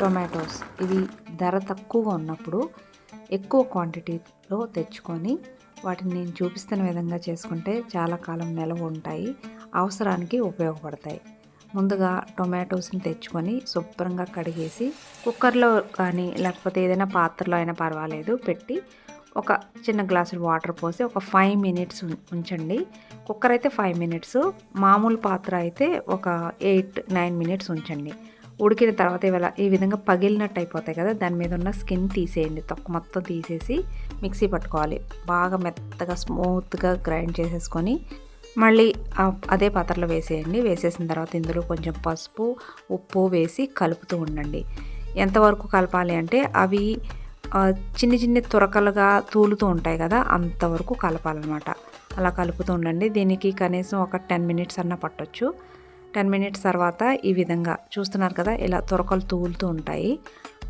Tomatoes. ఇవి ధర తక్కువగా ఉన్నప్పుడు ఎక్కువ క్వాంటిటీలో తెచ్చుకొని వాటిని నేను చూపిస్తున్న విధంగా చేసుకుంటే చాలా కాలం నిలవ ఉంటాయి అవసరానికి ఉపయోగపడతాయి. ముందుగా టొమాటోస్ని తెచ్చుకొని శుభ్రంగా కడిగేసి కుక్కర్లో కానీ లేకపోతే ఏదైనా పాత్రలో అయినా పర్వాలేదు పెట్టి ఒక చిన్న గ్లాసు వాటర్ పోసి ఒక ఫైవ్ మినిట్స్ ఉంచండి. కుక్కర్ అయితే ఫైవ్ మినిట్స్ మామూలు పాత్ర అయితే ఒక ఎయిట్ నైన్ మినిట్స్ ఉంచండి. ఉడికిన తర్వాత ఇవాళ ఈ విధంగా పగిలినట్టు అయిపోతాయి కదా దాని మీద ఉన్న స్కిన్ తీసేయండి. తొక్క మొత్తం తీసేసి మిక్సీ పట్టుకోవాలి. బాగా మెత్తగా స్మూత్గా గ్రైండ్ చేసేసుకొని మళ్ళీ అదే పాత్రలో వేసేయండి. వేసేసిన తర్వాత ఇందులో కొంచెం పసుపు ఉప్పు వేసి కలుపుతూ ఉండండి. ఎంతవరకు కలపాలి అంటే అవి చిన్ని చిన్ని తురకలుగా తూలుతూ ఉంటాయి కదా అంతవరకు కలపాలన్నమాట. అలా కలుపుతూ ఉండండి. దీనికి కనీసం ఒక టెన్ మినిట్స్ అన్న పట్టొచ్చు. టెన్ మినిట్స్ తర్వాత ఈ విధంగా చూస్తున్నారు కదా ఇలా తొరకలు తూలుతూ ఉంటాయి.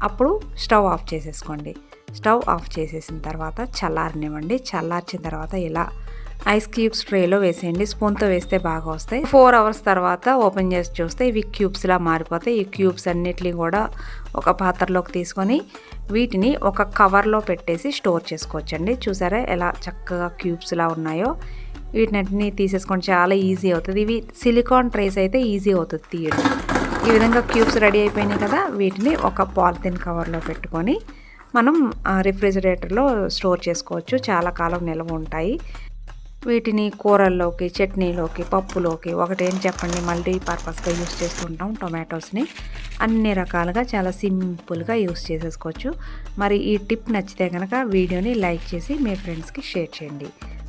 అప్పుడు స్టవ్ ఆఫ్ చేసేసుకోండి. స్టవ్ ఆఫ్ చేసేసిన తర్వాత చల్లారనివ్వండి. చల్లార్చిన తర్వాత ఇలా ఐస్ క్యూబ్స్ ట్రేలో వేసేయండి. స్పూన్తో వేస్తే బాగా వస్తాయి. ఫోర్ అవర్స్ తర్వాత ఓపెన్ చేసి చూస్తే ఇవి క్యూబ్స్లా మారిపోతాయి. ఈ క్యూబ్స్ అన్నిటిని కూడా ఒక పాత్రలోకి తీసుకొని వీటిని ఒక కవర్లో పెట్టేసి స్టోర్ చేసుకోవచ్చండి. చూసారా ఎలా చక్కగా క్యూబ్స్లా ఉన్నాయో? వీటిని తీసేసుకోండి. చాలా ఈజీ అవుతుంది. ఇవి సిలికాన్ ట్రేస్ అయితే ఈజీ అవుతుంది తీయడం. ఈ విధంగా క్యూబ్స్ రెడీ అయిపోయినాయి కదా వీటిని ఒక పాలిథిన్ కవర్లో పెట్టుకొని మనం రిఫ్రిజిరేటర్లో స్టోర్ చేసుకోవచ్చు. చాలా కాలం నిల్వ ఉంటాయి. వీటిని కూరల్లోకి చట్నీలోకి పప్పులోకి ఒకటేం చెప్పండి మల్టీ పర్పస్గా యూస్ చేస్తుంటాం టొమాటోస్ని అన్ని రకాలుగా చాలా సింపుల్గా యూస్ చేసేసుకోవచ్చు. మరి ఈ టిప్ నచ్చితే కనుక వీడియోని లైక్ చేసి మీ ఫ్రెండ్స్కి షేర్ చేయండి.